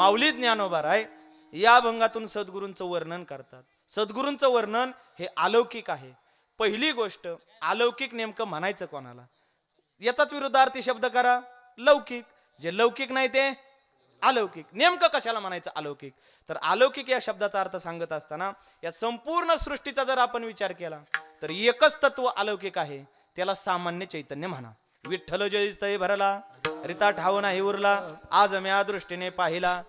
माऊली ज्ञानोबा राय या अभंगातून सद्गुरूंचं वर्णन करतात. सद्गुरूंचं वर्णन हे अलौकिक आहे. पहिली गोष्ट अलौकिक नेमकं म्हणायचं कोणाला? याचाच विरुद्धार्थी शब्द करा लौकिक. जे लौकिक नाही ते अलौकिक. नेमकं कशाला म्हणायचं अलौकिक? तर अलौकिक या शब्दाचा अर्थ सांगत असताना या संपूर्ण सृष्टीचा जर आपण विचार केला तर एकच तत्व अलौकिक आहे त्याला सामान्य चैतन्य म्हणा. विठ्ठल जयस्तय भरला रिता ठाव नाही उरला आज म्या दृष्टीने पाहिला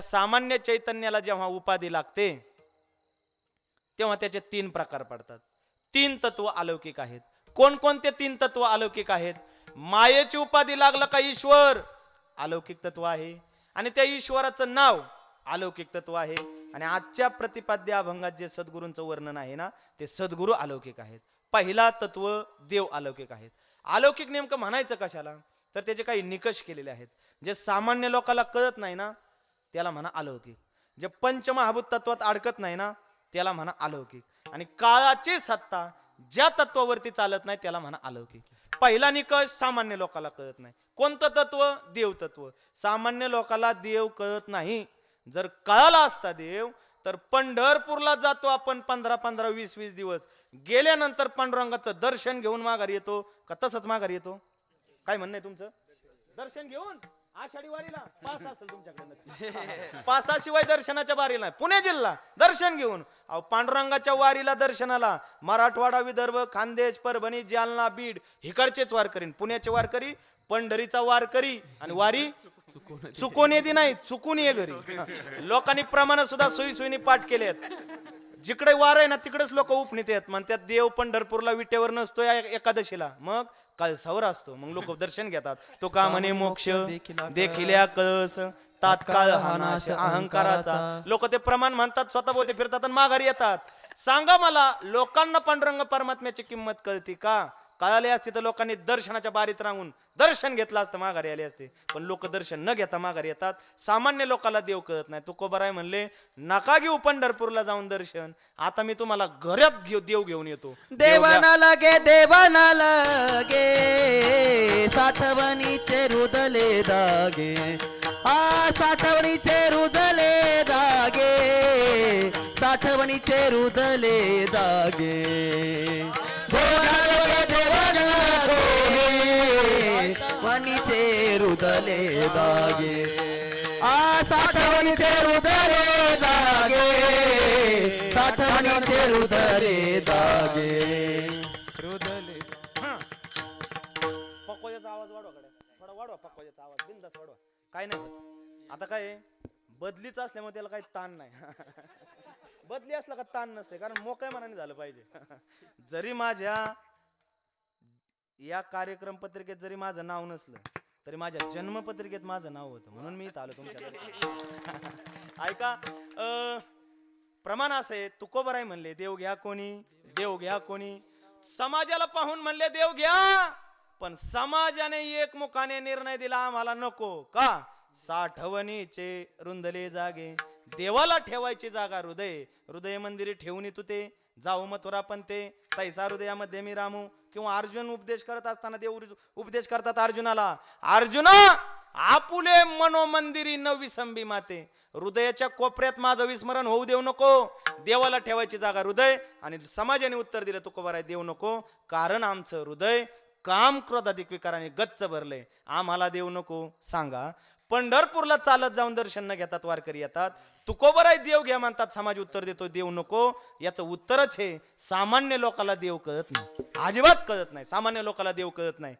त्या सामान्य चैतन्याला जेव्हा उपाधी लागते तेव्हा त्याचे तीन प्रकार पडतात. तीन तत्व अलौकिक आहेत. कोणकोणते तीन तत्व अलौकिक आहेत? मायेची उपाधी लागलं का ईश्वर? अलौकिक तत्व आहे. आणि त्या ईश्वराचं नाव अलौकिक तत्व आहे. आणि आजच्या प्रतिपाद्य अभंगात जे सद्गुरूंचं वर्णन आहे ना ते सद्गुरू अलौकिक आहेत. पहिला तत्व देव अलौकिक आहेत. अलौकिक नेमकं म्हणायचं कशाला? तर त्याचे काही निकष केलेले आहेत. जे सामान्य लोकांना कळत नाही ना त्याला म्हणा अलौकिक. जे पंचमहाभूत तत्वात अडकत नाही ना त्याला म्हणा अलौकिक. आणि काळाची सत्ता ज्या तत्वावरती चालत नाही त्याला म्हणा अलौकिक. पहिला निकष सामान्य लोकाला कळत नाही. कोणतं तत्व? देव तत्व. सामान्य लोकाला देव कळत नाही. जर कळाला असता देव तर पंढरपूरला जातो आपण पंधरा पंधरा वीस वीस दिवस. गेल्यानंतर पांडुरंगाचं दर्शन घेऊन माघारी येतो. का तसंच माघारी येतो? काय म्हणणं आहे तुमचं? दर्शन घेऊन? आषाढी वारीला पास असेल तुमच्याकडे पासाशिवाय दर्शनाच्या वारीला नाही. पुणे जिल्हा दर्शन घेऊन. अहो पांडुरंगाच्या वारीला दर्शनाला. मराठवाडा विदर्भ खानदेश परभणी जालना बीड हिकडचेच वारकरी. पुण्याचे वारकरी पंढरीचा वारकरी आणि वारी चुकून येते. नाही चुकून ये घरी. लोकांनी प्रमाण सुद्धा सोयी पाठ केले आहेत जिकडे वार आहे ना तिकडेच लोक उपनीत आहेत. म्हणतात देव पंढरपूरला विटेवर नसतो या एकादशीला. मग कळसावर असतो. मग लोक दर्शन घेतात. तो का म्हणे मोक्ष देखिल्या कळस. तात्काळ हा नाश अहंकाराचा. लोक ते प्रमाण म्हणतात स्वतः बोलते फिरतात आणि माघारी येतात. सांगा मला लोकांना पांडुरंग परमात्म्याची किंमत कळती का? कळाले असते तर लोकांनी दर्शनाच्या बारीत राहून दर्शन घेतलं असतं माघारी आले असते. पण लोक दर्शन न घेता माघारी येतात. सामान्य लोकांना देव कळत नाही. तुकोबराय म्हणले नका घेऊ पंढरपूरला जाऊन दर्शन. आता मी तुम्हाला घरात घेऊ देव घेऊन येतो. देवाना लगे देवाना लगे साठवणीचे रुदले दागे. आ साठवणीचे रुदले दागे साठवणीचे रुदले दागे. रुदले जागे. आ साठवणीचे रुदले जागे. साठवणीचे रुदले जागे. रुदले. पक्वाजाचा आवाज वाढवा कडे. थोडा वाढवा पक्वाजाचा आवाज. बिंदास वाढवा. काय नाही आता काय बदलीच असल्यामुळे त्याला काही ताण नाही. बदली असला का ताण नसते. कारण मोकळ्या मनाने झालं पाहिजे. जरी माझ्या या कार्यक्रम पत्रिकेत जरी माझं नाव नसलं तरी माझ्या जन्मपत्रिकेत माझं नाव होतं म्हणून मी इथं आलो तुमच्या ऐका अं, प्रमाण असं आहे तुकोबर आहे म्हणले देव घ्या कोणी देव घ्या कोणी. समाजाला पाहून म्हणले देव घ्या. पण समाजाने एकमुखाने निर्णय दिला आम्हाला नको. का? साठवणीचे रुंदले जागे देवाला ठेवायची जागा हृदय. हृदय मंदिर ठेवून तू ते जाऊ मथुरा पण ते. तैसा हृदयामध्ये मी रामू. किंवा अर्जुन उपदेश करत असताना देव उपदेश करतात अर्जुनाला अर्जुना आपुले मनोमंदिरी न विसंबी माते. हृदयाच्या कोपऱ्यात माझं विस्मरण होऊ देऊ नको. देवाला ठेवायची जागा हृदय आणि समाजाने उत्तर दिलं तू आहे देऊ नको. कारण आमचं हृदय काम क्रोधाधिक विकाराने गच्च भरलंय. आम्हाला देऊ नको. सांगा पंढरपूरला चालत जाऊन दर्शन न घेतात वारकरी येतात. तुकोबराय देव घ्या म्हणतात समाज उत्तर देतो देव नको. याचं उत्तरच हे सामान्य लोकाला देव कळत नाही. अजिबात कळत नाही सामान्य लोकाला देव कळत नाही.